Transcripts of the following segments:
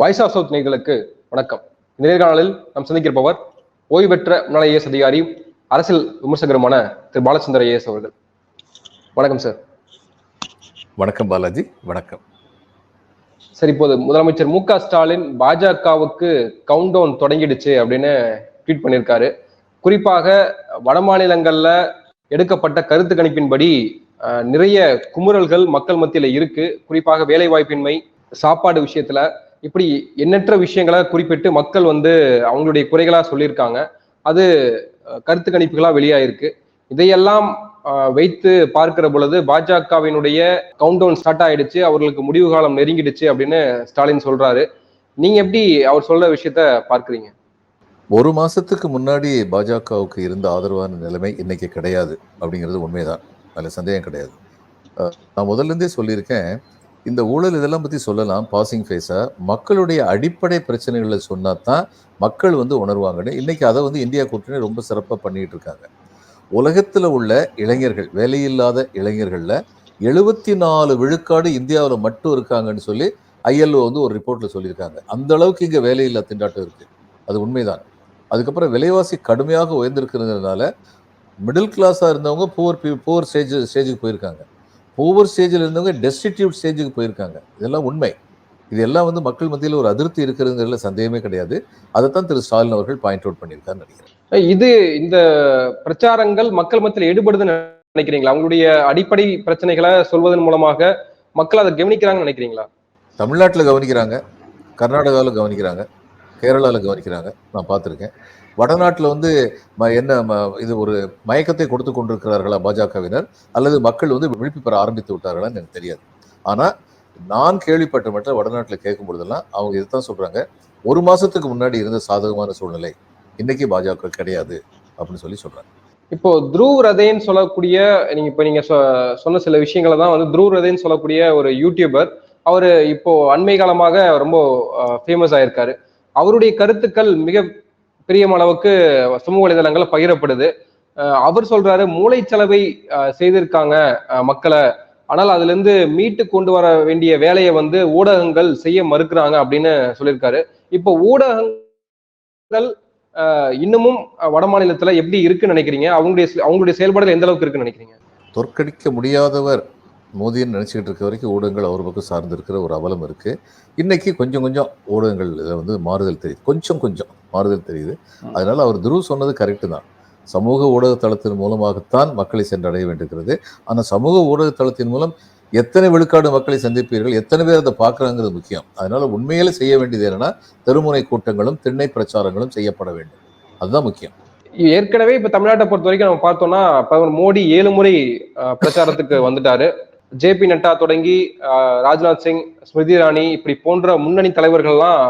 Voice of south நேர்களுக்கு வணக்கம். இந்த நேர்காணலில் நாம் சந்திக்கிருப்பவர் ஓய்வு பெற்ற முன்னாள் ஐஏஎஸ் அதிகாரியும் அரசியல் விமர்சகருமான திரு. பாலச்சந்திர ஐஏஎஸ் அவர்கள். வணக்கம் சார் வணக்கம் பாலாஜி. வணக்கம். சார் இப்போது முதலமைச்சர் மு க ஸ்டாலின் பாஜகவுக்கு கவுண்ட் டவுன் தொடங்கிடுச்சு அப்படின்னு ட்வீட் பண்ணியிருக்காரு. குறிப்பாக வட மாநிலங்கள்ல எடுக்கப்பட்ட கருத்து கணிப்பின்படி நிறைய குமுறல்கள் மக்கள் மத்தியில இருக்கு. குறிப்பாக வேலை வாய்ப்பின்மை சாப்பாடு விஷயத்துல இப்படி எண்ணற்ற விஷயங்களை குறிப்பிட்டு மக்கள் வந்து அவங்களுடைய குறைகளா சொல்லியிருக்காங்க. அது கருத்து கணிப்புகளா வெளியாயிருக்கு. இதையெல்லாம் வைத்து பார்க்கிற பொழுது பாஜகவினுடைய கவுண்ட் டவுன் ஸ்டார்ட் ஆயிடுச்சு. அவர்களுக்கு முடிவு காலம் நெருங்கிடுச்சு அப்படின்னு ஸ்டாலின் சொல்றாரு. நீங்க எப்படி அவர் சொல்ற விஷயத்த பார்க்குறீங்க? ஒரு மாசத்துக்கு முன்னாடி பாஜகவுக்கு இருந்த ஆதரவான நிலைமை இன்னைக்கு கிடையாது அப்படிங்கிறது உண்மைதான். அதில் சந்தேகம் கிடையாது. நான் முதல்ல இருந்தே சொல்லியிருக்கேன். இந்த ஊழல் இதெல்லாம் பற்றி சொல்லலாம். பாசிங் ஃபேஸாக மக்களுடைய அடிப்படை பிரச்சனைகளை சொன்னால் தான் மக்கள் வந்து உணர்வாங்கன்னு. இன்றைக்கி அதை வந்து இந்தியா கூட்டணி ரொம்ப சிறப்பாக பண்ணிகிட்டு இருக்காங்க. உலகத்தில் உள்ள இளைஞர்கள் வேலையில்லாத இளைஞர்களில் எழுபத்தி நாலு விழுக்காடு இந்தியாவில் மட்டும் இருக்காங்கன்னு சொல்லி ஐஎல்ஓ வந்து ஒரு ரிப்போர்ட்டில் சொல்லியிருக்காங்க. அந்த அளவுக்கு இங்கே வேலையில்லா திண்டாட்டம் இருக்குது அது உண்மைதான். அதுக்கப்புறம் விலைவாசி கடுமையாக உயர்ந்திருக்கிறதுனால மிடில் கிளாஸாக இருந்தவங்க புவர் புவர் ஸ்டேஜ் ஸ்டேஜுக்கு போயிருக்காங்க. புவர் ஸ்டேஜில் இருந்தவங்க டெஸ்டிடியூட் ஸ்டேஜுக்கு போயிருக்காங்க. இதெல்லாம் உண்மை. இது எல்லாம் வந்து மக்கள் மத்தியில் ஒரு அதிருப்தி இருக்கிறதுங்கிறதுல சந்தேகமே கிடையாது. அதைத்தான் திரு ஸ்டாலின் அவர்கள் பாயிண்ட் அவுட் பண்ணியிருக்காருன்னு நினைக்கிறேன். இது இந்த பிரச்சாரங்கள் மக்கள் மத்தியில் எடுபடுதுன்னு நினைக்கிறீங்களா? அவங்களுடைய அடிப்படை பிரச்சனைகளை சொல்வதன் மூலமாக மக்கள் அதை கவனிக்கிறாங்கன்னு நினைக்கிறீங்களா? தமிழ்நாட்டில் கவனிக்கிறாங்க. கர்நாடகாவில் கவனிக்கிறாங்க. கேரளாவில் கவனிக்கிறாங்க. நான் பார்த்துருக்கேன். வடநாட்டில் வந்து ம- என்ன ம- இது ஒரு மயக்கத்தை கொடுத்து கொண்டிருக்கிறார்களா பாஜகவினர்? அல்லது மக்கள் வந்து விழிப்பு பெற ஆரம்பித்து விட்டார்களான்னு எனக்கு தெரியாது. ஆனால் நான் கேள்விப்பட்ட மட்டும் வடநாட்டில் கேட்கும் பொழுதெல்லாம் அவங்க இதுதான் சொல்கிறாங்க ஒரு மாதத்துக்கு முன்னாடி இருந்த சாதகமான சூழ்நிலை இன்னைக்கு பாஜக கிடையாது அப்படின்னு சொல்லி சொல்கிறாங்க இப்போ த்ருவ் ரதைன்னு சொல்லக்கூடிய நீங்க இப்போ நீங்க சொ- சொன்ன சில விஷயங்களை தான் வந்து த்ருவ் ரதைன்னு சொல்லக்கூடிய ஒரு யூடியூபர் அவர் இப்போ அண்மை காலமாக ரொம்ப ஃபேமஸ் ஆயிருக்காரு. அவருடைய கருத்துக்கள் மிக பெரிய அளவுக்கு சமூக வலைதளங்களில் பகிரப்படுது. அவர் சொல்றாரு மூளைச்சலவை செய்திருக்காங்க மக்களை. ஆனால் அதுல இருந்து மீட்டு கொண்டு வர வேண்டிய வேலையை வந்து ஊடகங்கள் செய்ய மறுக்கிறாங்க அப்படின்னு சொல்லியிருக்காரு. இப்போ ஊடகங்கள் இன்னமும் அஹ், வட மாநிலத்துல எப்படி இருக்குன்னு நினைக்கிறீங்க? அவங்களுடைய அவங்களுடைய செயல்பாடுகள் எந்த அளவுக்கு இருக்குன்னு நினைக்கிறீங்க? தோற்கடிக்க முடியாதவர் மோதின்னு நினச்சிக்கிட்டு இருக்க வரைக்கும் ஊடகங்கள் அவர் பக்கம் சார்ந்திருக்கிற ஒரு அவலம் இருக்கு. இன்னைக்கு கொஞ்சம் கொஞ்சம் ஊடகங்கள் இதில் வந்து மாறுதல் தெரியுது. கொஞ்சம் கொஞ்சம். மாறுதல் தெரியுது. அதனால அவர் துருவ் சொன்னது கரெக்டு தான். சமூக ஊடக தளத்தின் மூலமாகத்தான் மக்களை சென்றடைய வேண்டியிருக்கிறது. ஆனால் சமூக ஊடக தளத்தின் மூலம் எத்தனை விழுக்காடு மக்களை சந்திப்பீர்கள் எத்தனை பேர் அதை பார்க்குறாங்கிறது முக்கியம். அதனால உண்மையில செய்ய வேண்டியது என்னன்னா தெருமுனை கூட்டங்களும் திண்ணை பிரச்சாரங்களும் செய்யப்பட வேண்டும். அதுதான் முக்கியம். ஏற்கனவே இப்ப தமிழ்நாட்டை பொறுத்த வரைக்கும் நம்ம பார்த்தோம்னா பிரதமர் மோடி ஏழு முறை பிரச்சாரத்துக்கு வந்துட்டாரு. ஜே பி நட்டா தொடங்கி ராஜ்நாத் சிங் ஸ்மிருதி இரானி இப்படி போன்ற முன்னணி தலைவர்கள்லாம்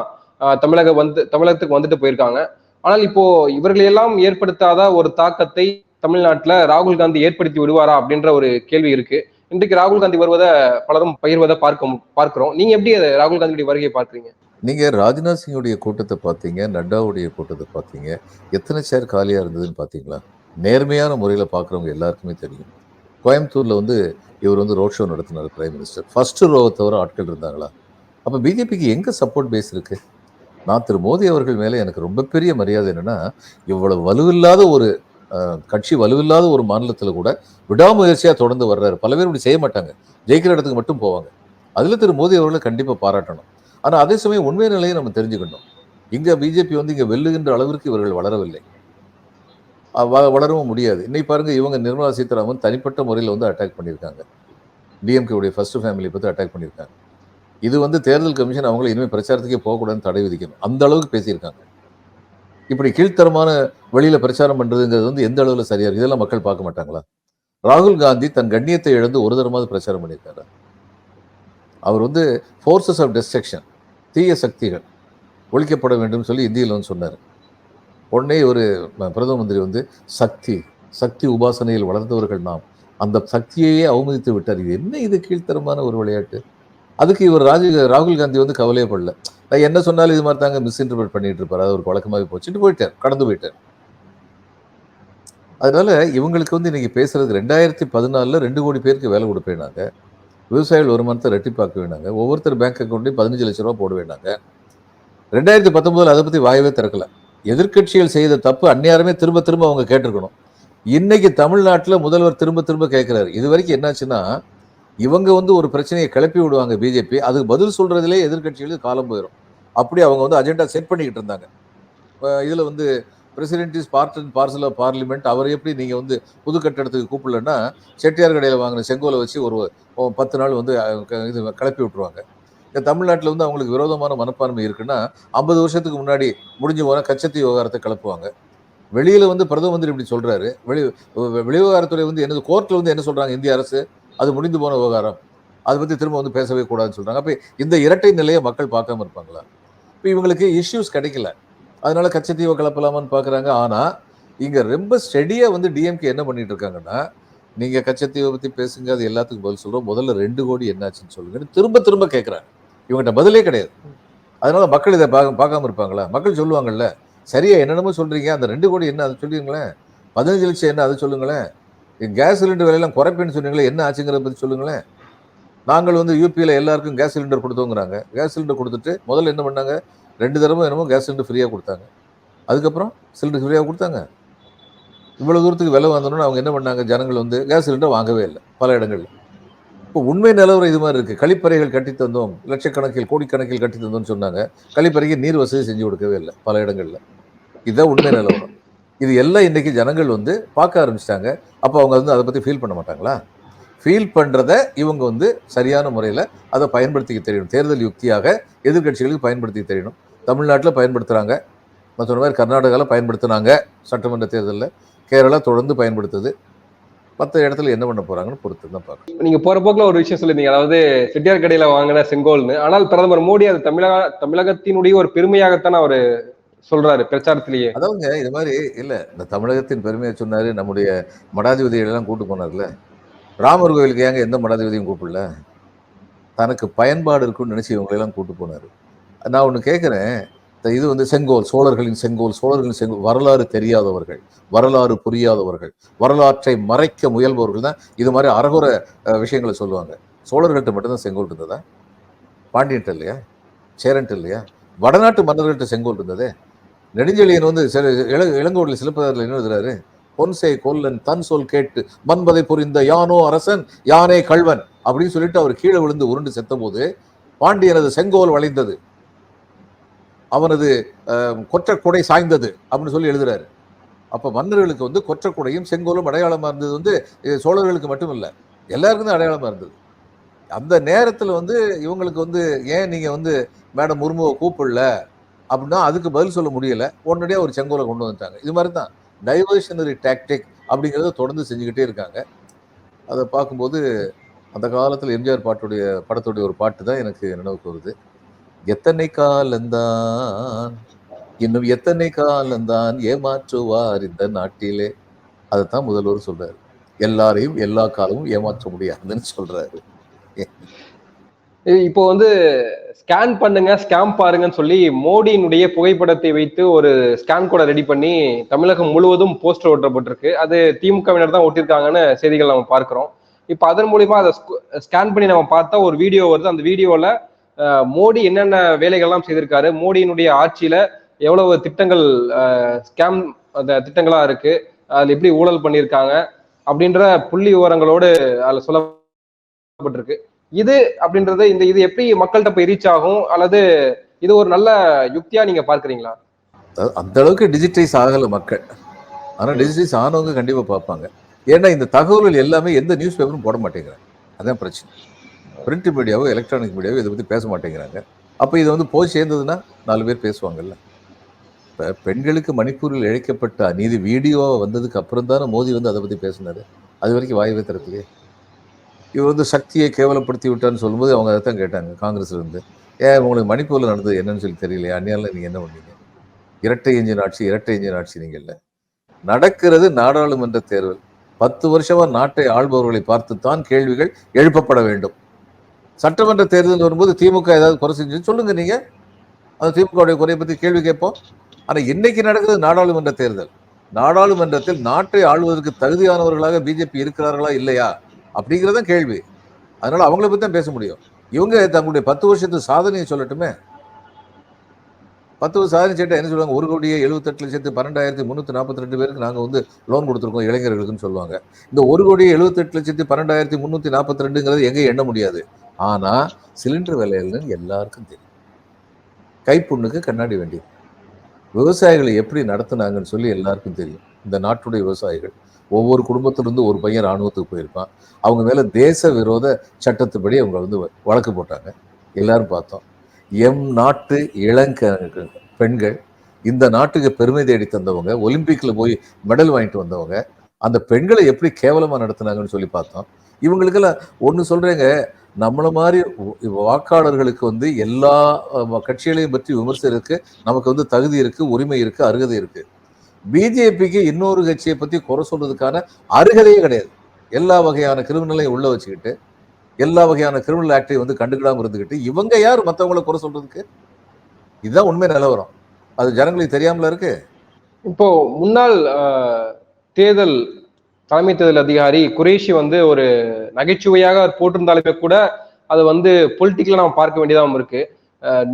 தமிழக வந்து தமிழகத்துக்கு வந்துட்டு போயிருக்காங்க. ஆனால் இப்போ இவர்களையெல்லாம் ஏற்படுத்தாத ஒரு தாக்கத்தை தமிழ்நாட்டில் ராகுல் காந்தி ஏற்படுத்தி விடுவாரா அப்படின்ற ஒரு கேள்வி இருக்கு. இன்றைக்கு ராகுல் காந்தி வருவதை பலரும் பகிர்வதை பார்க்க பார்க்குறோம். பார்க்கிறோம் நீங்க எப்படி ராகுல் காந்தியுடைய வருகையை பார்க்குறீங்க? நீங்க ராஜ்நாத் சிங்குடைய கூட்டத்தை பார்த்தீங்க நட்டாவுடைய கூட்டத்தை பார்த்தீங்க எத்தனை சேர் காலியா இருந்ததுன்னு பார்த்தீங்களா? நேர்மையான முறையில் பார்க்குறவங்க எல்லாருக்குமே தெரியும். கோயம்புத்தூரில் வந்து இவர் வந்து ரோட் ஷோ நடத்தினார் பிரைம் மினிஸ்டர் ஃபர்ஸ்ட் ரோவை தவிர ஆட்கள் இருந்தாங்களா? அப்போ பிஜேபிக்கு எங்கே சப்போர்ட் பேஸ் இருக்குது நான் திரு மோடி அவர்கள் மேலே எனக்கு ரொம்ப பெரிய மரியாதை என்னென்னா இவ்வளவு வலுவில்லாத ஒரு கட்சி வலுவில்லாத ஒரு மாநிலத்தில் கூட விடாமுயற்சியாக தொடர்ந்து வர்றாரு. பல பேர் இப்படி செய்ய மாட்டாங்க. ஜெயிக்கிற இடத்துக்கு மட்டும் போவாங்க. அதில் திரு மோடி அவர்களை கண்டிப்பாக பாராட்டணும். ஆனால் அதே சமயம் உண்மை நிலையை நம்ம தெரிஞ்சுக்கணும். இங்கே பிஜேபி வந்து இங்கே வெல்லுகின்ற அளவிற்கு இவர்கள் வளரவில்லை. வ- வளரவும் முடியாது. இன்னைக்கு பாருங்க இவங்க நிர்மலா சீதாராமன் தனிப்பட்ட முறையில் வந்து அட்டாக் பண்ணியிருக்காங்க. டிஎம்கேவுடைய ஃபர்ஸ்ட் ஃபேமிலி பற்றி அட்டாக் பண்ணியிருக்காங்க. இது வந்து தேர்தல் கமிஷன் அவங்களை இனிமேல் பிரச்சாரத்துக்கே போகக்கூடாதுன்னு தடை விதிக்கணும். அந்த அளவுக்கு பேசியிருக்காங்க. இப்படி கீழ்த்தரமான வழியில் பிரச்சாரம் பண்ணுறதுங்கிறது வந்து எந்த அளவில் சரியாக இருக்குது இதெல்லாம் மக்கள் பார்க்க மாட்டாங்களா? ராகுல் காந்தி தன் கண்ணியத்தை இழந்து ஒரு தரமாவது பிரச்சாரம் பண்ணியிருக்காரு? அவர் வந்து ஃபோர்ஸஸ் ஆஃப் டிஸ்ட்ரக்ஷன் தீய சக்திகள் ஒழிக்கப்பட வேண்டும் சொல்லி இந்தியில் வந்து சொன்னார். உடனே ஒரு பிரதம மந்திரி வந்து சக்தி சக்தி உபாசனையில் வளர்ந்தவர்கள் நாம். அந்த சக்தியையே அவமதித்து விட்டார். இது என்ன இது கீழ்த்தரமான ஒரு விளையாட்டு? அதுக்கு இவர் ராஜீவ் ராகுல் காந்தி வந்து கவலையே படல. நான் என்ன சொன்னாலும் இது மாதிரி தாங்க மிஸ்இன்டர்பிரட் பண்ணிட்டு இருப்பார். அது ஒரு வழக்கமாகவே போச்சுட்டு போயிட்டார். கடந்து போயிட்டார். அதனால இவங்களுக்கு வந்து இன்னைக்கு பேசுறதுக்கு ரெண்டாயிரத்தி பதினாலில் ரெண்டு கோடி பேருக்கு வேலை கொடுப்பேனாங்க. விவசாயிகள் வருமானத்தை ரெட்டிப்பாக்க வேணாங்க. ஒவ்வொருத்தர் பேங்க் அக்கௌண்ட்லையும் பதினஞ்சு லட்ச ரூபா போட வேணாங்க. ரெண்டாயிரத்தி பத்தொம்போதில் அதை பற்றி வாயவே திறக்கல. எதிர்க்கட்சிகள் செய்த தப்பு அந்நியாரமே திரும்ப திரும்ப அவங்க கேட்டிருக்கணும். இன்னைக்கு தமிழ்நாட்டில் முதல்வர் திரும்ப திரும்ப கேட்குறாரு இது வரைக்கும் என்னாச்சுன்னா இவங்க வந்து ஒரு பிரச்சனையை கிளப்பி விடுவாங்க பிஜேபி அதுக்கு பதில் சொல்றதுலே எதிர்கட்சிகளுக்கு காலம் போயிடும் அப்படி அவங்க வந்து அஜெண்டா செட் பண்ணிக்கிட்டு இருந்தாங்க. இதில் வந்து president is part and parcel of parliament அவர் எப்படி நீங்கள் வந்து புது கட்டடத்துக்கு கூப்பிடலன்னா செட்டியார் கடையில் வாங்கின செங்கோலை வச்சு ஒரு பத்து நாள் வந்து இது கிளப்பி விட்டுருவாங்க. இந்த தமிழ்நாட்டில் வந்து அவங்களுக்கு விரோதமான மனப்பான்மை இருக்குன்னா ஐம்பது வருஷத்துக்கு முன்னாடி முடிஞ்சு போனால் கச்சத்தி விவகாரத்தை கிளப்புவாங்க. வெளியில் வந்து பிரதம மந்திரி இப்படி சொல்கிறாரு வெளி வெ- வெளிவிவகாரத்துறை வந்து என்னது கோர்ட்டில் வந்து என்ன சொல்கிறாங்க இந்திய அரசு? அது முடிந்து போன விவகாரம். அதை பற்றி திரும்ப வந்து பேசவே கூடாதுன்னு சொல்கிறாங்க அப்போ இந்த இரட்டை நிலையை மக்கள் பார்க்காம இருப்பாங்களா? இப்போ இவங்களுக்கு இஷ்யூஸ் கிடைக்கல. அதனால கச்சத்தீவை கிளப்பலாமான்னு பார்க்குறாங்க ஆனால் இங்கே ரொம்ப ஸ்டெடியாக வந்து டிஎம்கே என்ன பண்ணிட்டு இருக்காங்கன்னா நீங்கள் கச்சத்தீவை பற்றி பேசுங்க அது எல்லாத்துக்கும் பதில் சொல்கிறோம் முதல்ல ரெண்டு கோடி என்னாச்சுன்னு சொல்லுங்கன்னு திரும்ப திரும்ப கேட்குறாங்க இவங்ககிட்ட பதிலே கிடையாது. அதனால மக்கள் இதை பார்க்க பார்க்காம இருப்பாங்களா? மக்கள் சொல்லுவாங்கல்ல சரியா என்னென்னமோ சொல்கிறீங்க அந்த ரெண்டு கோடி என்ன அதை சொல்லிடுங்களேன் பதினஞ்சு லட்சம் என்ன அதை சொல்லுங்களேன். கேஸ் சிலிண்டர் விலையெல்லாம் குறைப்பேன்னு சொன்னீங்களே என்ன ஆச்சுங்கிறத பற்றி சொல்லுங்களேன். நாங்கள் வந்து யூபியில் எல்லாருக்கும் கேஸ் சிலிண்டர் கொடுத்தோங்கிறாங்க. கேஸ் சிலிண்டர் கொடுத்துட்டு முதல்ல என்ன பண்ணாங்க? ரெண்டு தடவை என்னமோ கேஸ் சிலிண்டர் ஃப்ரீயாக கொடுத்தாங்க. அதுக்கப்புறம் சிலிண்டர் ஃப்ரீயாக கொடுத்தாங்க. இவ்வளோ தூரத்துக்கு விலை வந்தோன்னு அவங்க என்ன பண்ணாங்க? ஜனங்கள் வந்து கேஸ் சிலிண்டர் வாங்கவே இல்லை பல இடங்களில். இப்போ உண்மை நிலவரம் இது மாதிரி இருக்குது கழிப்பறைகள் கட்டி தந்தோம் லட்சக்கணக்கில் கோடிக்கணக்கில் கட்டி தந்தோம்னு சொன்னாங்க. கழிப்பறைக்கு நீர் வசதி செஞ்சு கொடுக்கவே இல்லை பல இடங்களில். இதுதான் உண்மை நிலவரம். இது எல்லாம் இன்றைக்கி ஜனங்கள் வந்து பார்க்க ஆரம்பிச்சிட்டாங்க. அப்போ அவங்க வந்து அதை பற்றி ஃபீல் பண்ண மாட்டாங்களா? ஃபீல் பண்ணுறத இவங்க வந்து சரியான முறையில் அதை பயன்படுத்திக்க தெரியணும். தேர்தல் யுக்தியாக எதிர்க்கட்சிகளுக்கு பயன்படுத்திக்க தெரியணும். தமிழ்நாட்டில் பயன்படுத்துகிறாங்க நான் சொன்ன மாதிரி கர்நாடகாவில் பயன்படுத்துனாங்க சட்டமன்ற தேர்தலில். கேரளா தொடர்ந்து பயன்படுத்துது. மற்ற இடத்துல என்ன பண்ண போறாங்கன்னு பொறுத்து தான் பார்க்கணும். நீங்க போற போக்குல ஒரு விஷயம் சொல்லியிருந்தீங்க. அதாவது செட்டியார் கடையில வாங்கின செங்கோல்னு ஆனால் பிரதமர் மோடி அது தமிழக தமிழகத்தினுடைய ஒரு பெருமையாகத்தான் அவர் சொல்றாரு பிரச்சாரத்திலேயே. அதாவது இது மாதிரி இல்ல இந்த தமிழகத்தின் பெருமையை சொன்னாரு நம்முடைய மடாதிபதிகள் எல்லாம் கூட்டு போனார்ல. ராமர் கோயிலுக்கு ஏங்க எந்த மடாதிபதியும் கூப்பிடல? தனக்கு பயன்பாடு இருக்குன்னு நினைச்சு இவங்களை கூட்டு போனார். நான் ஒன்று கேட்குறேன் இது வந்து செங்கோல் சோழர்களின் செங்கோல் சோழர்களின் செங்கோல் வரலாறு தெரியாதவர்கள் வரலாறு புரியாதவர்கள் வரலாற்றை மறைக்க முயல்பவர்கள் தான் இது மாதிரி அரகுர விஷயங்களை சொல்லுவாங்க. சோழர்கள்ட்ட மட்டும்தான் செங்கோல் இருந்ததா? பாண்டியன்ட்ட இல்லையா? சேரன்ட்ட இல்லையா? வடநாட்டு மன்னர்கள்ட்ட செங்கோல் இருந்ததே? நெடுஞ்செழியன் வந்து சில இள இளங்கோடில் சிலப்பதில் என்ன எழுதுறாரு? பொன்சே கொல்லன் தன் சொல் கேட்டு மன்பதை புரிந்த யானோ அரசன் யானே கள்வன் அப்படின்னு சொல்லிட்டு அவர் கீழே விழுந்து உருண்டு செத்தபோது பாண்டியனது செங்கோல் வளைந்தது. அவனது கொற்றக்குடை சாய்ந்தது அப்படின்னு சொல்லி எழுதுறாரு. அப்போ மன்னர்களுக்கு வந்து கொற்றக்குடையும் செங்கோலும் அடையாளமாக இருந்தது வந்து சோழர்களுக்கு மட்டும் இல்லை எல்லாருக்கும் தான் இருந்தது. அந்த நேரத்தில் வந்து இவங்களுக்கு வந்து ஏன் நீங்கள் வந்து மேடம் முர்முவை கூப்பிடல? அப்படின்னா அதுக்கு பதில் சொல்ல முடியலை. உடனடியாக ஒரு செங்கோலை கொண்டு வந்துட்டாங்க. இது மாதிரி தான். டைவர்ஷனரி டாக்டிக் அப்படிங்கிறத தொடர்ந்து செஞ்சுக்கிட்டே இருக்காங்க. அதை பார்க்கும்போது அந்த காலத்தில் எம்ஜிஆர் பாட்டுடைய படத்துடைய ஒரு பாட்டு தான் எனக்கு நினைவுக்கு வருது. எத்தனை காலந்தான் இன்னும் எத்தனை காலந்தான் ஏமாற்றுவார் இந்த நாட்டிலே? அதைத்தான் முதல்வர் சொல்றாரு. எல்லாரையும் எல்லா காலமும் ஏமாற்ற முடியாதுன்னு சொல்றாரு. இப்போ வந்து ஸ்கேன் பண்ணுங்க ஸ்கேம் பாருங்கன்னு சொல்லி மோடியினுடைய புகைப்படத்தை வைத்து ஒரு ஸ்கேன் கூட ரெடி பண்ணி தமிழகம் முழுவதும் போஸ்டர் ஒட்டப்பட்டிருக்கு. அது திமுகவினர் தான் ஒட்டியிருக்காங்கன்னு செய்திகள் நம்ம பார்க்கிறோம். இப்போ அதன் மூலியமா அதை ஸ்கேன் பண்ணி நம்ம பார்த்தா ஒரு வீடியோ வருது. அந்த வீடியோல மோடி என்னென்ன வேலைகள்லாம் செய்திருக்காரு மோடியினுடைய ஆட்சியில எவ்வளவு திட்டங்கள் ஸ்கேம் அந்த திட்டங்களா இருக்கு அதில் எப்படி ஊழல் பண்ணியிருக்காங்க அப்படின்ற புள்ளி விவரங்களோடு அதில் சொல்லப்பட்டிருக்கு. இது அப்படின்றது இந்த இது எப்படி மக்கள்கிட்ட போய் ரீச் ஆகும்? அல்லது இது ஒரு நல்ல யுக்தியா நீங்க பார்க்குறீங்களா? அதாவது அந்த அளவுக்கு டிஜிட்டைஸ் ஆகல மக்கள். ஆனா டிஜிட்டைஸ் ஆனவங்க கண்டிப்பா பார்ப்பாங்க. ஏன்னா இந்த தகவல்கள் எல்லாமே எந்த நியூஸ் பேப்பரும் போட மாட்டேங்கிறாங்க. அதான் பிரச்சனை. பிரிண்ட் மீடியாவோ எலக்ட்ரானிக் மீடியாவோ இதை பற்றி பேச மாட்டேங்கிறாங்க. அப்போ இது வந்து போய் சேர்ந்ததுன்னா நாலு பேர் பேசுவாங்கல்ல. இப்போ பெண்களுக்கு மணிப்பூரில் இழைக்கப்பட்ட அநீதி வீடியோ வந்ததுக்கு அப்புறம் தானே மோடி வந்து அதை பற்றி பேசினார். அது வரைக்கும் வாய்வே திறக்கலையே. இவர் வந்து சக்தியை கேவலப்படுத்தி விட்டான்னு சொல்லும்போது அவங்க அதை தான் கேட்டாங்க காங்கிரஸ்லேருந்து. ஏன் உங்களுக்கு மணிப்பூரில் நடந்தது என்னன்னு சொல்லி தெரியலையா? அந்நியாரில் நீங்கள் என்ன பண்ணீங்க? இரட்டை இன்ஜின் ஆட்சி இரட்டை இன்ஜின் ஆட்சி நீங்கள் இல்லை. நடக்கிறது நாடாளுமன்ற தேர்தல். பத்து வருஷமாக நாட்டை ஆள்பவர்களை பார்த்துத்தான் கேள்விகள் எழுப்பப்பட வேண்டும். சட்டமன்ற தேர்தல் வரும்போது திமுக ஏதாவது குறை செஞ்சு சொல்லுங்க நீங்க. அந்த திமுகவுடைய குறையை பற்றி கேள்வி கேட்போம். ஆனால் இன்னைக்கு நடக்கிறது நாடாளுமன்ற தேர்தல். நாடாளுமன்றத்தில் நாட்டை ஆள்வதற்கு தகுதியானவர்களாக பிஜேபி இருக்கிறார்களா இல்லையா? அப்படிங்கிறத கேள்வி. அதனால் அவங்கள பற்றி தான் பேச முடியும். இவங்க தங்களுடைய பத்து வருஷத்து சாதனையை சொல்லட்டுமே? பத்து வருஷம் சாதனை சேட்டை என்ன சொல்லுவாங்க? ஒரு கோடியே எழுபத்தெட்டு லட்சத்து பன்னெண்டாயிரத்தி முந்நூற்றி நாற்பத்தி ரெண்டு பேருக்கு நாங்கள் வந்து லோன் கொடுத்துருக்கோம் இளைஞர்களுக்குன்னு சொல்லுவாங்க. இந்த ஒரு கோடியே எழுபத்தெட்டு லட்சத்து பன்னெண்டாயிரத்தி முந்நூற்றி நாற்பத்தி ரெண்டுங்கிறது எங்கே எண்ண முடியாது. ஆனால் சிலிண்டர் விலையில்னு எல்லாருக்கும் தெரியும். கைப்புண்ணுக்கு கண்ணாடி வேண்டியது. விவசாயிகளை எப்படி நடத்துனாங்கன்னு சொல்லி எல்லாருக்கும் தெரியும். இந்த நாட்டுடைய விவசாயிகள். ஒவ்வொரு குடும்பத்திலிருந்து ஒரு பையன் ராணுவத்துக்கு போயிருப்பான். அவங்க மேலே தேச விரோத சட்டத்துப்படி அவங்க வந்து வழக்கு போட்டாங்க. எல்லாரும் பார்த்தோம். எம் நாட்டு இளங்க பெண்கள் இந்த நாட்டுக்கு பெருமை தேடி தந்தவங்க ஒலிம்பிக்கில் போய் மெடல் வாங்கிட்டு வந்தவங்க அந்த பெண்களை எப்படி கேவலமாக நடத்துனாங்கன்னு சொல்லி பார்த்தோம். இவங்களுக்கெல்லாம் ஒன்று சொல்கிறேங்க நம்மள மாதிரி வாக்காளர்களுக்கு வந்து எல்லா கட்சிகளையும் பற்றி விமர்சனத்துக்கு நமக்கு வந்து தகுதி இருக்குது உரிமை இருக்கு அருகதை இருக்குது பிஜேபிக்கு இன்னொரு கட்சியை பற்றி குறை சொல்றதுக்கான அருகதையே கிடையாது. எல்லா வகையான கிரிமினலையும் உள்ள வச்சுக்கிட்டு எல்லா வகையான கிரிமினல் ஆக்டையும் வந்து கண்டுக்கிடாமல் இருந்துக்கிட்டு இவங்க யார்? மற்றவங்கள குறை சொல்றதுக்கு? இதுதான் உண்மை நிலவரம். அது ஜனங்களுக்கு தெரியாமல இருக்கு? இப்போ முன்னாள் தேர்தல் தலைமை தேர்தல் அதிகாரி குரேஷி வந்து ஒரு நகைச்சுவையாக அவர் போட்டிருந்தாலுமே கூட அது வந்து பொலிட்டிக்கலாக நம்ம பார்க்க வேண்டியதாகவும் இருக்கு.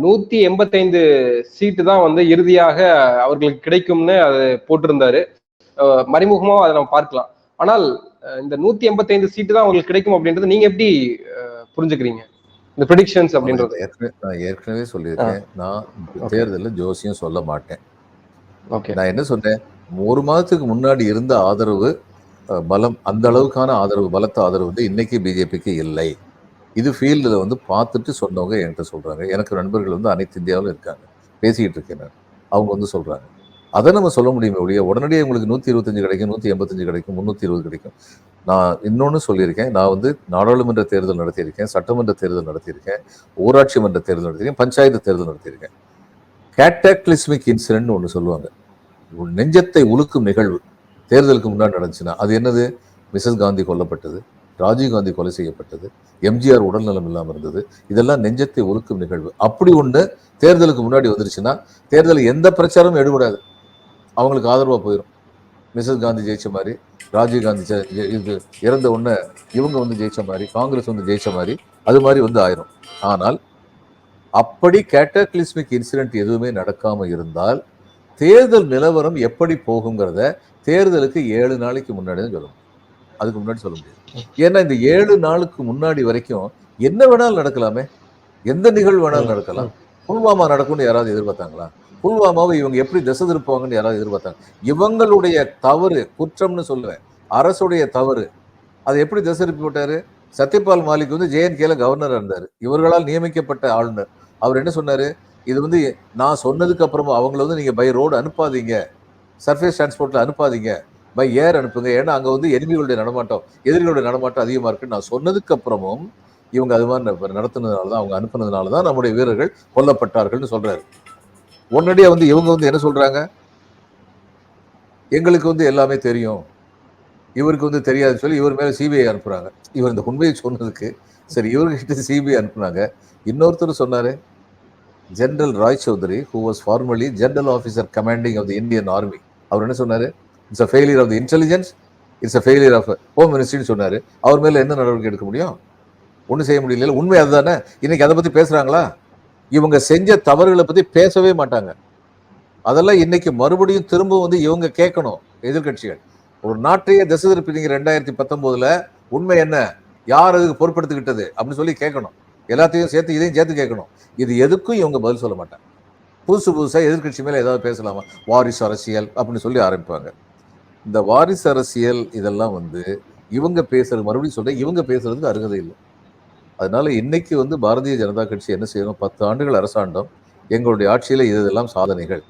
நூத்தி எண்பத்தைந்து சீட்டு தான் வந்து இறுதியாக அவர்களுக்கு கிடைக்கும்னு அது போட்டிருந்தாரு. மறைமுகமா அதை நம்ம பார்க்கலாம். ஆனால் இந்த நூத்தி எண்பத்தைந்து சீட்டு தான் அவங்களுக்கு கிடைக்கும் அப்படின்றது நீங்க எப்படி புரிஞ்சுக்கிறீங்க? இந்த ப்ரிடிக்ஷன்ஸ் அப்படின்றது. நான் ஏற்கனவே சொல்லியிருக்கேன். நான் தேர்தல்ல ஜோசியம் சொல்ல மாட்டேன். ஓகே. நான் என்ன சொன்னேன்? ஒரு மாதத்துக்கு முன்னாடி இருந்த ஆதரவு பலம் அந்த அளவுக்கான ஆதரவு பலத்த ஆதரவு வந்து இன்னைக்கு பிஜேபிக்கு இல்லை. இது ஃபீல்டில் வந்து பார்த்துட்டு சொன்னவங்க என்கிட்ட சொல்கிறாங்க எனக்கு நண்பர்கள் வந்து அனைத்து இந்தியாவிலும் இருக்காங்க. பேசிக்கிட்டு இருக்கேன் அவங்க வந்து சொல்கிறாங்க அதை நம்ம சொல்ல முடியுமே ஒழிய உடனடியே உங்களுக்கு நூற்றி இருபத்தஞ்சு கிடைக்கும் நூற்றி எண்பத்தஞ்சு கிடைக்கும் முந்நூற்றி இருபது கிடைக்கும். நான் இன்னொன்று சொல்லியிருக்கேன். நான் வந்து நாடாளுமன்ற தேர்தல் நடத்தியிருக்கேன் சட்டமன்ற தேர்தல் நடத்தியிருக்கேன் ஊராட்சி மன்ற தேர்தல் நடத்தியிருக்கேன் பஞ்சாயத்து தேர்தல் நடத்தியிருக்கேன். கேட்டாக்லிஸ்மிக் இன்சிடென்ட்னு ஒன்று சொல்லுவாங்க. நெஞ்சத்தை உலுக்கும் நிகழ்வு. தேர்தலுக்கு முன்னாடி நடந்துச்சுன்னா அது என்னது? மிசஸ் காந்தி கொல்லப்பட்டது. ராஜீவ் காந்தி கொலை செய்யப்பட்டது. எம்ஜிஆர் உடல்நலம் இல்லாமல் இருந்தது. இதெல்லாம் நெஞ்சத்தை ஒழுக்கும் நிகழ்வு. அப்படி ஒன்று தேர்தலுக்கு முன்னாடி வந்துருச்சுன்னா தேர்தலில் எந்த பிரச்சாரமும் எடுபடாது. அவங்களுக்கு ஆதரவாக போயிடும் மிஸ்ஸஸ் காந்தி ஜெயிச்ச மாதிரி ராஜீவ் காந்தி இது இறந்த உடனே இவங்க வந்து ஜெயிச்ச மாதிரி காங்கிரஸ் வந்து ஜெயிச்ச மாதிரி அது மாதிரி வந்து ஆயிரும். ஆனால் அப்படி கேட்டக்லிஸ்மிக் இன்சிடென்ட் எதுவுமே நடக்காமல் இருந்தால் தேர்தல் நிலவரம் எப்படி போகுங்கிறத தேர்தலுக்கு ஏழு நாளைக்கு முன்னாடி தான் சொல்லணும். அதுக்கு முன்னாடி சொல்ல முடியாது. ஏன்னா இந்த ஏழு நாளுக்கு முன்னாடி வரைக்கும் என்ன வேணாலும் நடக்கலாமே. எந்த நிகழ்வு வேணாலும் நடக்கலாம். புல்வாமா நடக்கும்னு யாராவது எதிர்பார்த்தாங்களா? புல்வாமாவை இவங்க எப்படி திசை திருப்பாங்கன்னு யாராவது எதிர்பார்த்தாங்க? இவங்களுடைய தவறு குற்றம்னு சொல்லுவேன். அரசுடைய தவறு. அதை எப்படி திசை திருப்பி விட்டாரு? சத்யபால் மாலிக் வந்து ஜேஎன்கேல கவர்னராக இருந்தார். இவர்களால் நியமிக்கப்பட்ட ஆளுநர். அவர் என்ன சொன்னார்? இது வந்து நான் சொன்னதுக்கு அப்புறமா அவங்கள வந்து நீங்கள் பை ரோடு அனுப்பாதீங்க. சர்ஃபேஸ் டிரான்ஸ்போர்ட்டில் அனுப்பாதீங்க. பை ஏர் அனுப்புங்க. ஏன்னா அங்கே வந்து எதிரிகளுடைய நடமாட்டம் எதிரிகளுடைய நடமாட்டம் அதிகமாக இருக்குன்னு நான் சொன்னதுக்கு அப்புறமும் இவங்க அது மாதிரி நடத்தினதுனால தான் அவங்க அனுப்புனதுனால தான் நம்முடைய வீரர்கள் கொல்லப்பட்டார்கள்னு சொல்கிறாரு உடனடியாக வந்து இவங்க வந்து என்ன சொல்கிறாங்க எங்களுக்கு வந்து எல்லாமே தெரியும். இவருக்கு வந்து தெரியாதுன்னு சொல்லி இவர் மேலே சிபிஐ அனுப்புகிறாங்க இவர் இந்த உண்மையை சொன்னதுக்கு சரி இவர்கிட்ட சிபிஐ அனுப்புனாங்க. இன்னொருத்தர் சொன்னார் general Roy Chowdhury who was formally general officer commanding of the Indian army அவர் என்ன சொன்னார்? It's a failure of the intelligence it's a failure of home மினிஸ்ட்ரின்னு சொன்னார். அவர் மேலே என்ன நடவடிக்கை எடுக்க முடியும்? ஒன்றும் செய்ய முடியல. உண்மை அதுதானே? இன்னைக்கு அதை பற்றி பேசுகிறாங்களா இவங்க செஞ்ச தவறுகளை பற்றி பேசவே மாட்டாங்க. அதெல்லாம் இன்னைக்கு மறுபடியும் திரும்ப வந்து இவங்க கேட்கணும் எதிர்க்கட்சிகள். ஒரு நாட்டையே திசை திருப்பிங்க ரெண்டாயிரத்தி பத்தொம்போதில். உண்மை என்ன? யார் அதுக்கு பொறுப்படுத்திக்கிட்டது? அப்படின்னு சொல்லி கேட்கணும். எல்லாத்தையும் சேர்த்து இதையும் சேர்த்து கேட்கணும். இது எதுக்கும் இவங்க பதில் சொல்ல மாட்டாங்க. புதுசு புதுசாக எதிர்க்கட்சி மேலே ஏதாவது பேசலாமா? வாரிசு அரசியல் அப்படின்னு சொல்லி ஆரம்பிப்பாங்க. இந்த வாரிசு அரசியல் இதெல்லாம் வந்து இவங்க பேசுறது மறுபடியும் சொல்றேன் இவங்க பேசுறதுக்கு அருகதை இல்லை. அதனால இன்னைக்கு வந்து பாரதிய ஜனதா கட்சி என்ன செய்யணும்? பத்து ஆண்டுகள் அரசாண்டம் எங்களுடைய ஆட்சியில இது இதெல்லாம் சாதனைகள்.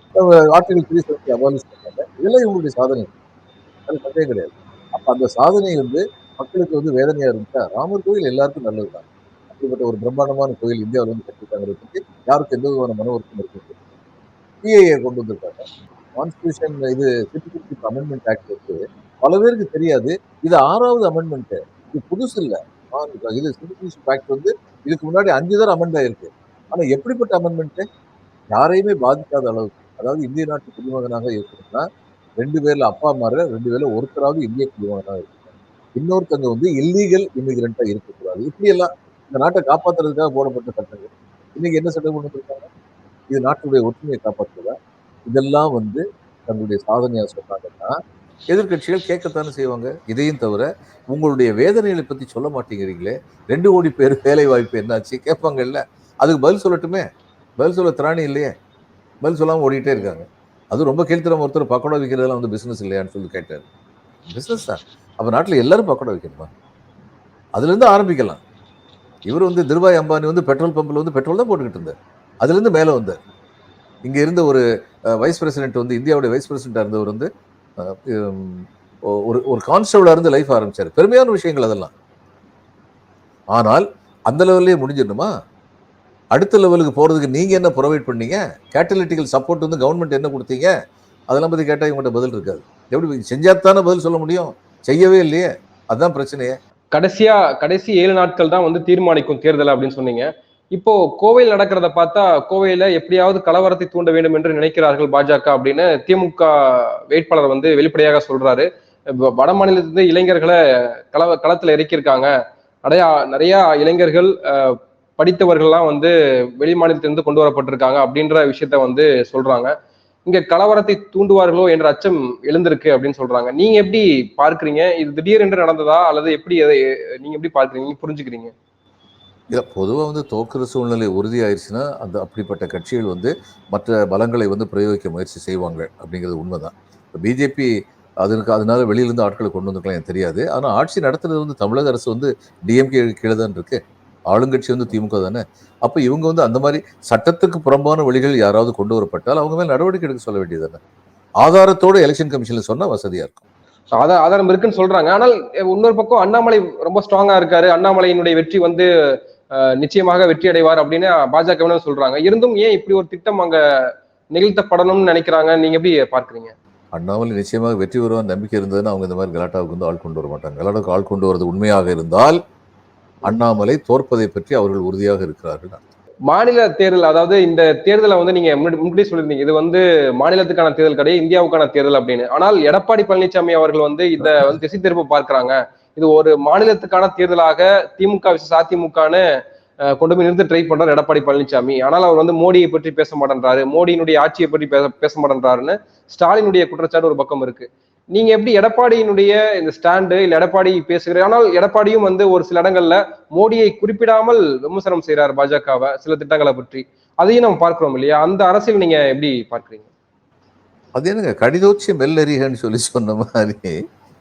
ஆர்டிகல் த்ரீ செவன்டி அபாலிஷ் பண்ணாங்க இதெல்லாம் இவங்களுடைய சாதனை. அது சந்தேகம் கிடையாது. அப்ப அந்த சாதனை வந்து மக்களுக்கு வந்து வேதனையா இருந்துச்சா? ராமர் கோயில் எல்லாருக்கும் நல்லதுதான். அப்படிப்பட்ட ஒரு பிரம்மாண்டமான கோயில் இந்தியாவில் வந்து கட்டிருக்காங்கிறத யாருக்கும் எந்த விதமான மன வருத்தம் இருக்கு சிஏஏ கொண்டு வந்திருக்காங்க. கான்ஸ்டியூஷன் இது சிட்டிசன்ஷிப் அமெண்ட்மெண்ட் ஆக்ட் இருக்கு. பல பேருக்கு தெரியாது. இது ஆறாவது அமெண்ட்மெண்ட் இது புதுசு இல்லை. இது சிட்டிசன்ஷிப் ஆக்ட் வந்து இதுக்கு முன்னாடி அஞ்சு தடவை அமெண்ட் ஆயிருக்கு. ஆனால் எப்படிப்பட்ட அமெண்ட்மெண்ட்டு யாரையுமே பாதிக்காத அளவுக்கு. அதாவது இந்திய நாட்டு குடிமகனாக இருக்கணும்னா ரெண்டு பேர்ல அப்பா மாற ரெண்டு பேர்ல ஒருத்தராவது இந்திய குடிமகனாக இருக்கணும் இன்னொருத்தங்க வந்து இல்லீகல் இமிகிரண்டா இருக்கக்கூடாது. இப்படி எல்லாம் இந்த நாட்டை காப்பாத்துறதுக்காக போடப்பட்ட சட்டங்கள். இன்னைக்கு என்ன சட்டம் கொண்டு வந்திருக்காங்க? இது நாட்டுடைய ஒற்றுமையை காப்பாற்றுறதா இதெல்லாம் வந்து தங்களுடைய சாதனையாக சொன்னாங்கன்னா எதிர்க்கட்சிகள் கேட்கத்தானே செய்வாங்க? இதையும் தவிர உங்களுடைய வேதனைகளை பற்றி சொல்ல மாட்டேங்கிறீங்களே? ரெண்டு கோடி பேர் வேலை வாய்ப்பு என்னாச்சு? கேட்பாங்கல்ல? அதுக்கு பதில் சொல்லட்டுமே? பதில் சொல்ல திராணி இல்லையே? பதில் சொல்லாமல் ஓடிக்கிட்டே இருக்காங்க. அது ரொம்ப கீழ்த்தரம் ஒருத்தர் பக்கோடா விற்கிறதெல்லாம் வந்து பிஸ்னஸ் இல்லையான்னு சொல்லி கேட்டார். பிஸ்னஸ் தான். அப்போ நாட்டில் எல்லாரும் பக்கோடா விற்கணுமா அதுலேருந்து ஆரம்பிக்கலாம். இவர் வந்து திருபாய் அம்பானி வந்து பெட்ரோல் பம்பில் வந்து பெட்ரோல் தான் போட்டுக்கிட்டு இருந்தார். அதுலேருந்து மேலே வந்தார். இங்கே இருந்த ஒரு வைஸ் பிரசிடென்ட் வந்து இந்தியாவுடைய வைஸ் பிரசிடென்ட்டாக இருந்தவர் வந்து ஒரு ஒரு கான்ஸ்டபிளாக இருந்து லைஃப் ஆரம்பிச்சாரு. பெருமையான விஷயங்கள் அதெல்லாம். ஆனால் அந்த லெவல்லே முடிஞ்சிடணுமா? அடுத்த லெவலுக்கு போகிறதுக்கு நீங்கள் என்ன ப்ரொவைட் பண்ணீங்க? கேட்டலிட்டிக்கல் சப்போர்ட் வந்து கவர்மெண்ட் என்ன கொடுத்தீங்க? அதெல்லாம் பற்றி கேட்டால் இவங்கள்ட்ட பதில் இருக்காது. எப்படி செஞ்சாத்தானே பதில் சொல்ல முடியும்? செய்யவே இல்லையே. அதுதான் பிரச்சனையே. கடைசியா கடைசி ஏழு நாட்கள் தான் வந்து தீர்மானிக்கும் தேர்தல் அப்படின்னு சொன்னீங்க. இப்போ கோவையில் நடக்கிறத பார்த்தா கோவையில எப்படியாவது கலவரத்தை தூண்ட வேண்டும் என்று நினைக்கிறார்கள் பாஜக அப்படின்னு திமுக வேட்பாளர் வந்து வெளிப்படையாக சொல்றாரு. வட மாநிலத்திலிருந்து இளைஞர்களை கலவ களத்துல இறக்கியிருக்காங்க. நிறைய நிறைய இளைஞர்கள் படித்தவர்கள்லாம் வந்து வெளி மாநிலத்திலிருந்து கொண்டு வரப்பட்டிருக்காங்க அப்படின்ற விஷயத்த வந்து சொல்றாங்க. இங்க கலவரத்தை தூண்டுவார்களோ என்ற அச்சம் எழுந்திருக்கு அப்படின்னு சொல்றாங்க. நீங்க எப்படி பார்க்கறீங்க? இது திடீர் என்று நடந்ததா? அல்லது எப்படி நீங்க எப்படி பார்க்கறீங்க? புரிஞ்சுக்கிறீங்க. இல்லை பொதுவாக வந்து தோக்குற சூழ்நிலை உறுதியாயிருச்சுன்னா அந்த அப்படிப்பட்ட கட்சிகள் வந்து மற்ற பலங்களை வந்து பிரயோகிக்க முயற்சி செய்வாங்க அப்படிங்கிறது உண்மைதான். இப்போ பிஜேபி அதற்கு அதனால வெளியிலேருந்து ஆட்களை கொண்டு வந்துக்கலாம் எனக்கு தெரியாது. ஆனால் ஆட்சி நடத்துறது வந்து தமிழக அரசு வந்து டிஎம்கே கீழே தான் இருக்கு. ஆளுங்கட்சி வந்து திமுக தானே. அப்போ இவங்க வந்து அந்த மாதிரி சட்டத்துக்கு புறம்பான வழிகள் யாராவது கொண்டு வரப்பட்டால் அவங்க மேல் நடவடிக்கை எடுக்க சொல்ல வேண்டியது தானே. ஆதாரத்தோட எலெக்ஷன் கமிஷனில் சொன்னால் வசதியாக இருக்கும். ஆதாரம் இருக்குன்னு சொல்றாங்க. ஆனால் இன்னொரு பக்கம் அண்ணாமலை ரொம்ப ஸ்ட்ராங்கா இருக்காரு. அண்ணாமலையினுடைய வெற்றி வந்து நிச்சயமாக வெற்றி அடைவார் அப்படின்னு பாஜக சொல்றாங்க. இருந்தும் ஏன் இப்படி ஒரு திட்டம் அங்க நிகழ்த்தப்படணும்னு நினைக்கிறாங்க? நீங்க எப்படி பார்க்கறீங்க? அண்ணாமலை நிச்சயமாக வெற்றி வருவான் நம்பிக்கை இருந்ததுன்னா அவங்க இந்த மாதிரி கலாட்டாவுக்கு வந்து ஆள் கொண்டு வர மாட்டாங்க. கலாட்டாவுக்கு ஆள் கொண்டு வரது உண்மையாக இருந்தால் அண்ணாமலை தோற்பதை பற்றி அவர்கள் உறுதியாக இருக்கிறார்கள். மாநில தேர்தல் அதாவது இந்த தேர்தலை வந்து நீங்க முன்னாடி முன்னாடி சொல்லியிருந்தீங்க. இது வந்து மாநிலத்துக்கான தேர்தல் கிடையாது இந்தியாவுக்கான தேர்தல் அப்படின்னு. ஆனால் எடப்பாடி பழனிசாமி அவர்கள் வந்து இத வந்து திசை திருப்ப பார்க்கறாங்க. இது ஒரு மாநிலத்துக்கான தேர்தலாக திமுக விசஸ் அதிமுகன்னு கொண்டு போய் நிறுத்த ட்ரை பண்றாரு எடப்பாடி பழனிசாமி ஆனால் அவர் வந்து மோடியை பற்றி பேச மாட்டேன்றாரு. மோடியினுடைய ஆட்சியை பற்றி பேச பேச மாட்டேன்றாருன்னு ஸ்டாலினுடைய குற்றச்சாட்டு ஒரு பக்கம் இருக்கு. நீங்க எப்படி எடப்பாடியினுடைய இந்த ஸ்டாண்டு இல்ல எடப்பாடி பேசுகிற ஆனால் எடப்பாடியும் வந்து ஒரு சில இடங்கள்ல மோடியை குறிப்பிடாமல் விமர்சனம் செய்யறாரு பாஜகவை சில திட்டங்களை பற்றி. அதையும் நம்ம பார்க்கிறோம் இல்லையா? அந்த அரசியல் நீங்க எப்படி பார்க்குறீங்க? அது என்னங்க கடிதோச்சி மெல்லறிகன்னு சொல்லி சொன்ன மாதிரி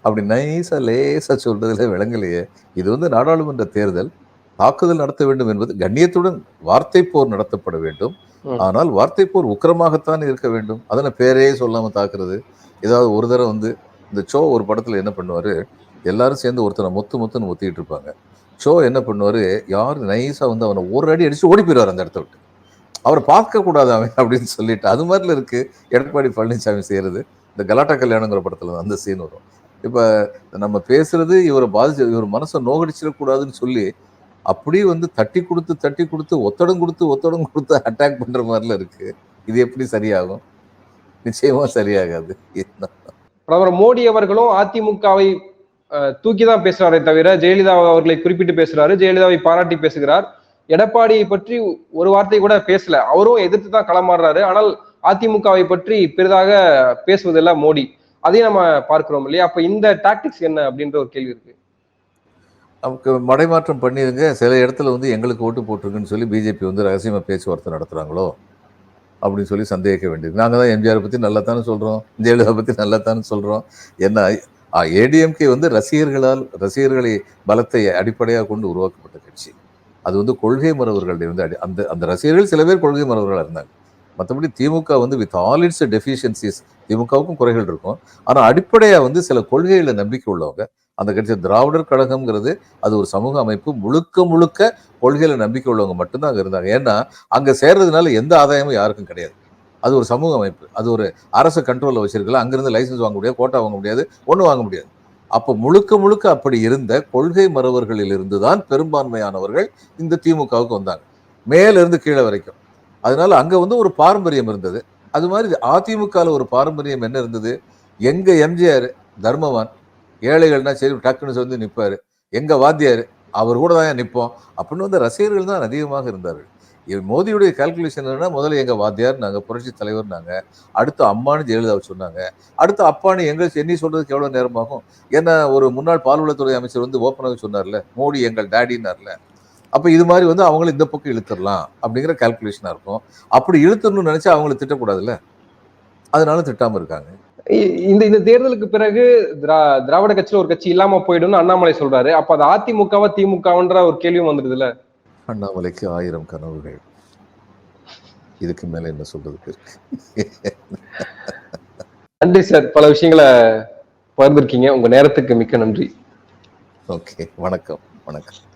அப்படி நைஸா லேசா சொல்றதுல விளங்கலையே. இது வந்து நாடாளுமன்ற தேர்தல். தாக்குதல் நடத்த வேண்டும் என்பது கண்ணியத்துடன் வார்த்தை போர் நடத்தப்பட வேண்டும். ஆனால் வார்த்தை போர் உக்கிரமாகத்தான் இருக்க வேண்டும்? அதனை பேரே சொல்லாம தாக்குறது? ஏதாவது ஒரு தடவை வந்து இந்த சோ ஒரு படத்துல என்ன பண்ணுவாரு? எல்லாரும் சேர்ந்து ஒருத்தனை மொத்து மொத்துன்னு மொத்திட்டு இருப்பாங்க. ஷோ என்ன பண்ணுவாரு? யார் நைஸா வந்து அவனை ஒரு அடி அடிச்சு ஓடி போயிடுவார் அந்த இடத்த விட்டு. அவரை பார்க்க கூடாது அவன் அப்படின்னு சொல்லிட்டு அது மாதிரில இருக்கு எடப்பாடி பழனிசாமி செய்யறது. இந்த கலாட்டா கல்யாணங்கிற படத்துல அந்த சீன் வரும். இப்போ நம்ம பேசுறது இவரை பாதிச்சு இவர் மனசை நோகடிச்சிடக்கூடாதுன்னு சொல்லி அப்படியே வந்து தட்டி கொடுத்து தட்டி கொடுத்து ஒத்தடம் கொடுத்து ஒத்தடம் கொடுத்து அட்டாக் பண்ணுற மாதிரிலாம் இருக்கு. இது எப்படி சரியாகும்? நிச்சயமா சரியாகாது. பிரதமர் மோடி அவர்களும் அதிமுகவை தூக்கி தான் பேசுறாரே தவிர ஜெயலலிதா அவர்களை குறிப்பிட்டு பேசுறாரு. ஜெயலலிதாவை பாராட்டி பேசுகிறார். எடப்பாடியை பற்றி ஒரு வார்த்தை கூட பேசல. அவரும் எதிர்த்து தான் களமாடுறாரு. ஆனால் அதிமுகவை பற்றி பெரிதாக பேசுவதில்லை மோடி. அதையும் நம்ம பார்க்கிறோம் இல்லையா? அப்ப இந்த டாக்டிக்ஸ் என்ன அப்படின்ற ஒரு கேள்வி இருக்கு. நமக்கு மடைமாற்றம் பண்ணிருங்க. சில இடத்துல வந்து எங்களுக்கு ஓட்டு போட்டிருக்குன்னு சொல்லி பிஜேபி வந்து ரகசியமா பேச்சுவார்த்தை நடத்துறாங்களோ அப்படின்னு சொல்லி சந்தேகிக்க வேண்டியது. நாங்கள் தான் எம்ஜிஆர் பற்றி நல்லா தானே சொல்கிறோம் ஜெயலலிதா பற்றி நல்லா தானே சொல்கிறோம் என்ன ஏடிஎம்கே வந்து ரசிகர்களால் ரசிகர்களை பலத்தை அடிப்படையாக கொண்டு உருவாக்கப்பட்ட கட்சி. அது வந்து கொள்கை மறவர்களுடைய வந்து அடி அந்த அந்த ரசிகர்கள் சில பேர் கொள்கை மறவர்களாக இருந்தாங்க. மற்றபடி திமுக வந்து வித் ஆல் இட்ஸ் டெஃபிஷியன்சிஸ் திமுகவுக்கும் குறைகள் இருக்கும். ஆனால் அடிப்படையாக வந்து சில கொள்கைகளில் நம்பிக்கை உள்ளவங்க அந்த கட்சி திராவிடர் கழகம்ங்கிறது அது ஒரு சமூக அமைப்பு முழுக்க முழுக்க கொள்கையில் நம்பிக்கை உள்ளவங்க மட்டும்தான் அங்கே இருந்தாங்க. ஏன்னா அங்கே சேர்றதுனால எந்த ஆதாயமும் யாருக்கும் கிடையாது. அது ஒரு சமூக அமைப்பு. அது ஒரு அரசு கண்ட்ரோலில் வச்சிருக்கலாம் அங்கேருந்து லைசன்ஸ் வாங்க முடியாது கோட்டா வாங்க முடியாது ஒன்றும் வாங்க முடியாது. அப்போ முழுக்க முழுக்க அப்படி இருந்த கொள்கை மறவர்களில் இருந்து தான் பெரும்பான்மையானவர்கள் இந்த திமுகவுக்கு வந்தாங்க. மேலிருந்து கீழே வரைக்கும். அதனால அங்க வந்து ஒரு பாரம்பரியம் இருந்தது. அது மாதிரி அதிமுகவில் ஒரு பாரம்பரியம் என்ன இருந்தது? எங்க எம்ஜிஆர் தர்மவான் ஏழைகள்னா சரி டக்குன்னு சொல்லி நிற்பாரு எங்க வாத்தியார் அவர் கூட தான் நிற்போம் அப்படின்னு வந்து ரசிகர்கள் தான் அதிகமாக இருந்தார்கள். மோதியுடைய கால்குலேஷன் என்னன்னா முதல்ல எங்க வாத்தியார் நாங்கள் புரட்சி தலைவர் நாங்கள் அடுத்து அம்மானு ஜெயலலிதாவை சொன்னாங்க. அடுத்து அப்பானு எங்களுக்கு என்ன சொல்றதுக்கு எவ்வளோ நேரமாகும்? ஏன்னா ஒரு முன்னாள் பால்வளத்துறை அமைச்சர் வந்து ஓப்பனாக சொன்னார்ல மோடி எங்கள் டேடின்னார்ல அப்ப இது மாதிரி வந்து அவங்கள இந்த பக்கம் இழுத்துடலாம் அப்படிங்கிற கால்குலேஷனா இருக்கும். அப்படி இழுத்துடணும்னு நினைச்சா அவங்கள திட்டக்கூடாதுல்ல? அதனால திட்டாம இருக்காங்க. இந்த இந்த தேர்தலுக்கு பிறகு திரா- திராவிட கட்சியில ஒரு கட்சி இல்லாம போயிடும்னு அண்ணாமலை சொல்றாரு. அப்ப அது அதிமுகவா திமுகவன்ற ஒரு கேள்வியும் வந்துடுதுல அண்ணாமலைக்கு ஆயிரம் கனவுகள். இதுக்கு மேல என்ன சொல்றதுக்கு இருக்கு? நன்றி சார். பல விஷயங்களை பகிர்ந்திருக்கீங்க. உங்க நேரத்துக்கு மிக்க நன்றி. ஓகே வணக்கம். வணக்கம்.